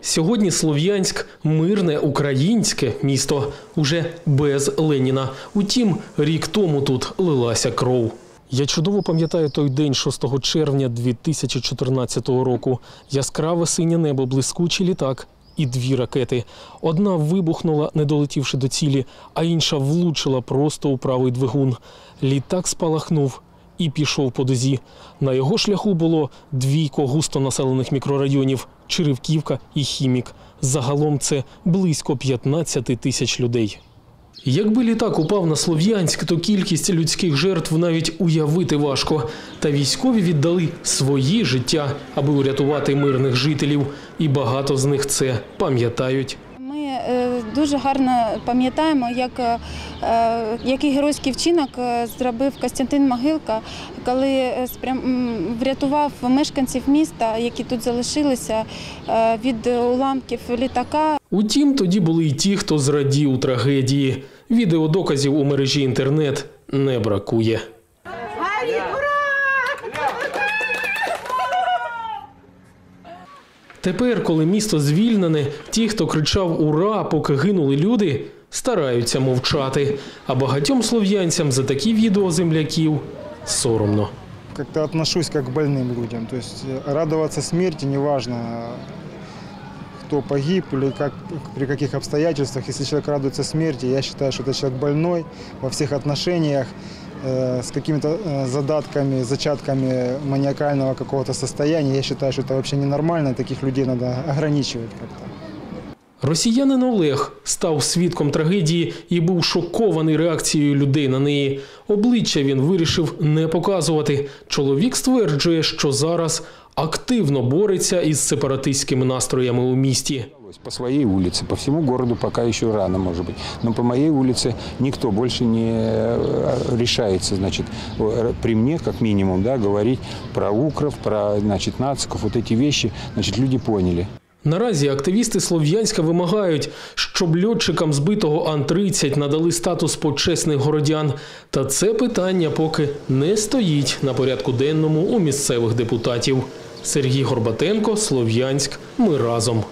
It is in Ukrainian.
Сьогодні Слов'янськ мирне українське місто уже без Леніна. Утім, рік тому тут лилася кров. Я чудово пам'ятаю той день 6 червня 2014 року. Яскраве синє небо, блискучий літак і дві ракети. Одна вибухнула, не долетівши до цілі, а інша влучила просто у правий двигун. Літак спалахнув і пішов по дозі. На його шляху було двійко густонаселених мікрорайонів Черевківка і Хімік. Загалом це близько 15 тисяч людей. Якби літак упав на Слов'янськ, то кількість людських жертв навіть уявити важко. Та військові віддали свої життя, аби урятувати мирних жителів, і багато з них це пам'ятають. Ми е, дуже гарно пам'ятаємо, як, е, який геройський вчинок е, зробив Костянтин Могилка, коли врятував мешканців міста, які тут залишилися, від уламків літака. Утім, тоді були й ті, хто зрадів трагедії. Відеодоказів у мережі інтернет не бракує. Тепер, коли місто звільнене, ті, хто кричав Ура, поки гинули люди, стараються мовчати. А багатьом слов'янцям за такі відео земляків соромно. Как-то отношусь как к больным людям. То есть э, радоваться смерти, неважно, кто погиб или как, при каких обстоятельствах. Если человек радуется смерти, я считаю, что это человек больной во всех отношениях, э, с какими-то э, задатками, зачатками маниакального какого-то состояния. Я считаю, что это вообще ненормально, таких людей надо ограничивать как-то. Росіянин Олег став свідком трагедії і був шокований реакцією людей на неї. Обличчя він вирішив не показувати. Чоловік стверджує, що зараз активно бореться із сепаратистськими настроями у місті. По своей улице, по всему городу пока еще рано, может быть. Но по моей улице никто больше не э, решается, значит, э, при мне, как минимум, да, говорить про укров, про, значит, нациков, вот эти вещи, значит, люди поняли. Наразі активісти Слов'янська вимагають, щоб льотчикам збитого Ан-30 надали статус почесних городян. Та це питання поки не стоїть на порядку денному у місцевих депутатів. Сергій Горбатенко, Слов'янськ. Ми разом.